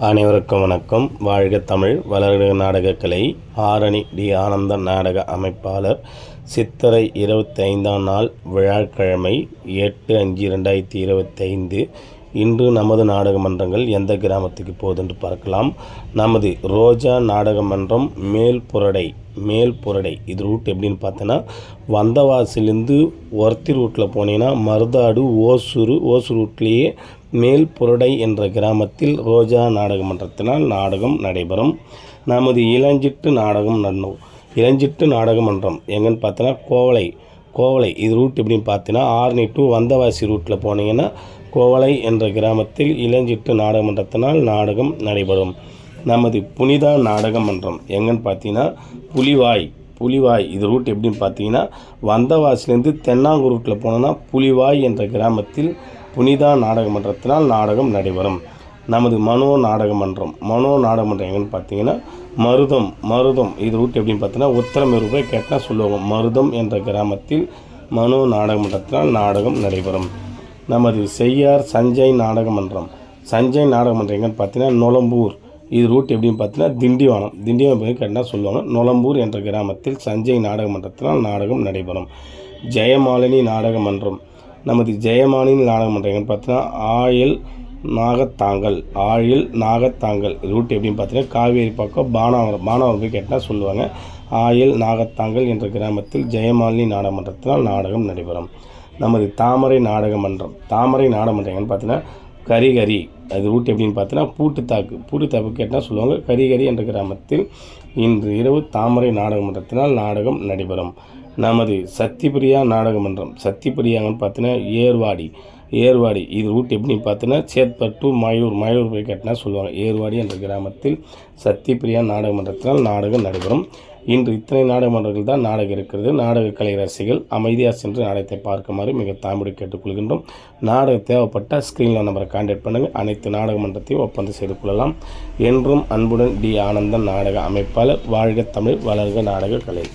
அனைவருக்கும் வணக்கம். வாழ்க தமிழ் வளர்க நாடகக்கலை. ஆரணி டி. ஆனந்த நாடக அமைப்பாளர். சித்திரை இருபத்தைந்தாம் நாள் விழாக்கிழமை எட்டு அஞ்சு ரெண்டாயிரத்தி இருபத்தைந்து. இன்று நமது நாடக மன்றங்கள் எந்த கிராமத்துக்கு போதென்று பார்க்கலாம். நமது ரோஜா நாடக மன்றம் மேல்புரடை மேல்புரடை இது ரூட் எப்படின்னு பார்த்தோன்னா வந்தவாசிலேருந்து ஒர்த்தி ரூட்டில் போனீங்கன்னா மருதாடு ஓசூர் ஓசூர் ரூட்லேயே மேல்புரடை என்ற கிராமத்தில் ரோஜா நாடக மன்றத்தினால் நாடகம் நடைபெறும். நமது இளஞ்சிட்டு நாடகம் நடனும் இளஞ்சிட்டு நாடக மன்றம் எங்கன்னு பார்த்தோன்னா கோவளை கோவளை இது ரூட் எப்படின்னு பார்த்தீங்கன்னா ஆர்னி டு வந்தவாசி ரூட்டில் போனீங்கன்னா கோவளை என்ற கிராமத்தில் இளஞ்சிட்டு நாடகமன்றத்தினால் நாடகம் நடைபெறும். நமது புனிதா நாடக மன்றம் எங்கன்னு பார்த்தீங்கன்னா புலிவாய் புலிவாய் இது ரூட் எப்படின்னு பார்த்தீங்கன்னா வந்தவாசிலேருந்து தென்னாங்கூர் ரூட்டில் போனோன்னா புலிவாய் என்ற கிராமத்தில் புனிதா நாடக மன்றத்தினால் நாடகம் நடைபெறும். நமது மனோ நாடக மன்றம் மனோ நாடக மன்றம் எங்கன்னு பார்த்தீங்கன்னா மருதம் மருதம் இது ரூட் எப்படின்னு பார்த்தீங்கன்னா உத்தரமேரு போய் கேட்டால் சொல்லுவாங்க. மருதம் என்ற கிராமத்தில் மனோ நாடக மன்றத்தினால் நாடகம் நடைபெறும். நமது செய்யார் சஞ்சய் நாடகமன்றம். சஞ்சய் நாடக எங்கன்னு பார்த்தீங்கன்னா நொலம்பூர். இது ரூட் எப்படின்னு பார்த்தீங்கன்னா திண்டிவனம். திண்டிவனம் போய் கேட்டால் சொல்லுவாங்க நொலம்பூர் என்ற கிராமத்தில் சஞ்சய் நாடகமன்றத்தினால் நாடகம் நடைபெறும். ஜெயமாலினி நாடக மன்றம் நமது ஜெயமாலினி நாடக எங்கன்னு பார்த்தீங்கன்னா ஆயில் நாகத்தாங்கல். ஆயில் நாகத்தாங்கல். ரூட் எப்படின்னு பார்த்தீங்கன்னா காவேரி பக்கம் பானாவரம். பானாவரம் போய் கேட்டால் சொல்லுவாங்க ஆயில் நாகத்தாங்கல் என்ற கிராமத்தில் ஜெயமாலினி நாடகமன்றத்தினால் நாடகம் நடைபெறும். நமது தாமரை நாடக மன்றம் தாமரை நாடக மன்றம் பார்த்தீங்கன்னா கரிகரி. அது ரூட் எப்படின்னு பார்த்தீங்கன்னா பூட்டுத்தாக்கு. பூட்டுத்தாக்கு கேட்டால் சொல்லுவாங்க கரிகரி என்ற கிராமத்தில் இன்று இரவு தாமரை நாடக மன்றத்தினால் நாடகம் நடைபெறும். நமது சத்திபிரியா நாடக மன்றம் சத்திபிரியாங்கன்னு பார்த்தீங்கன்னா ஏர்வாடி. ஏர்வாடி. இது ரூட் எப்படின்னு பார்த்தீங்கன்னா சேத்பட் டு மயூர் மயூர் போய் கேட்டால் சொல்லுவாங்க ஏர்வாடி என்ற கிராமத்தில் சத்திபிரியா நாடக மன்றத்தினால் நாடகம் நடைபெறும். இன்று இத்தனை நாடகமன்றங்கள் தான் நாடகம் இருக்கிறது. நாடக கலை ரசிகள் அமைதியாக சென்று நாடகத்தை பார்க்குமாறு மிக தாமடி கேட்டுக்கொள்கின்றோம் நாடகம் தேவைப்பட்ட ஸ்க்ரீனில் நம்பரை கான்டாக்ட் பண்ணுங்கள் அனைத்து நாடகமன்றத்தையும் ஒப்பந்தம் செய்து கொள்ளலாம். என்றும் அன்புடன் டி ஆனந்தன் நாடக அமைப்பாளர் வாழ்க தமிழ் வளர்க நாடக கலை.